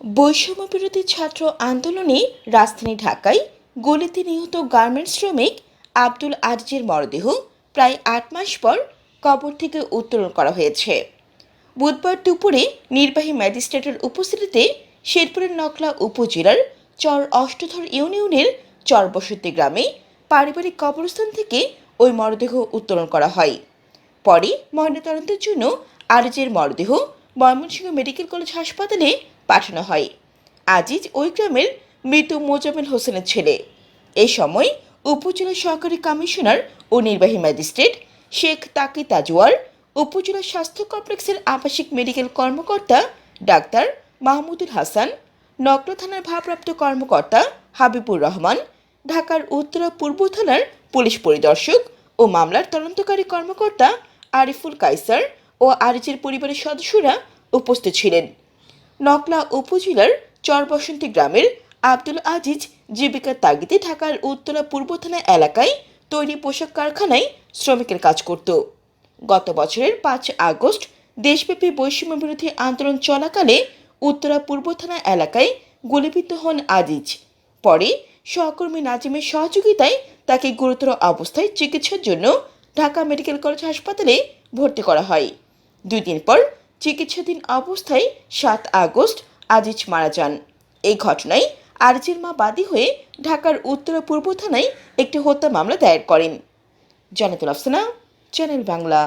বৈষম্য বিরোধী ছাত্র আন্দোলনে রাজধানী ঢাকায় গলিতে নিহত গার্মেন্টস শ্রমিক আব্দুল আজিজের মরদেহ প্রায় আট মাস পর কবর থেকে উত্তোলন করা হয়েছে। বুধবার দুপুরে নির্বাহী ম্যাজিস্ট্রেটের উপস্থিতিতে শেরপুরের নকলা উপজেলার চর অষ্টধর ইউনিয়নের চরবসতি গ্রামে পারিবারিক কবরস্থান থেকে ওই মরদেহ উত্তোলন করা হয়। পরে ময়নাতদন্তের জন্য আরজের মরদেহ ময়মনসিংহ মেডিকেল কলেজ হাসপাতালে পাঠানো হয়। আজিজ ওই গ্রামের মৃত মোজামেল হোসেনের ছেলে। এ সময় উপজেলা সহকারী কমিশনার ও নির্বাহী ম্যাজিস্ট্রেট শেখ তাকি তাজওয়ার উপজেলা স্বাস্থ্য কমপ্লেক্সের আবাসিক মেডিকেল কর্মকর্তা ডাক্তার মাহমুদুল হাসান, নকলা থানার ভারপ্রাপ্ত কর্মকর্তা হাবিবুর রহমান, ঢাকার উত্তরা পূর্ব থানার পুলিশ পরিদর্শক ও মামলার তদন্তকারী কর্মকর্তা আরিফুল কাইসার ও আরিজের পরিবারের সদস্যরা উপস্থিত ছিলেন। নকলা উপজেলার চরবসন্তী গ্রামের আব্দুল আজিজ জীবিকার তাগিদে ঢাকার উত্তরা পূর্ব থানা এলাকায় তৈরি পোশাক কারখানায় শ্রমিকের কাজ করত। গত বছরের পাঁচ আগস্ট দেশব্যাপী বৈষম্য বিরোধী আন্দোলন চলাকালে উত্তরা পূর্ব থানা এলাকায় গুলিবিদ্ধ হন আজিজ। পরে সহকর্মী নাজিমের সহযোগিতায় তাকে গুরুতর অবস্থায় চিকিৎসার জন্য ঢাকা মেডিকেল কলেজ হাসপাতালে ভর্তি করা হয়। দুই দিন পর চিকিৎসাধীন অবস্থায় সাত আগস্ট আজিজ মারা যান। এই ঘটনায় আরজির মা বাদী হয়ে ঢাকার উত্তর পূর্ব থানায় একটি হত্যা মামলা দায়ের করেন। জানাতুল আফসানা, চ্যানেল বাংলা।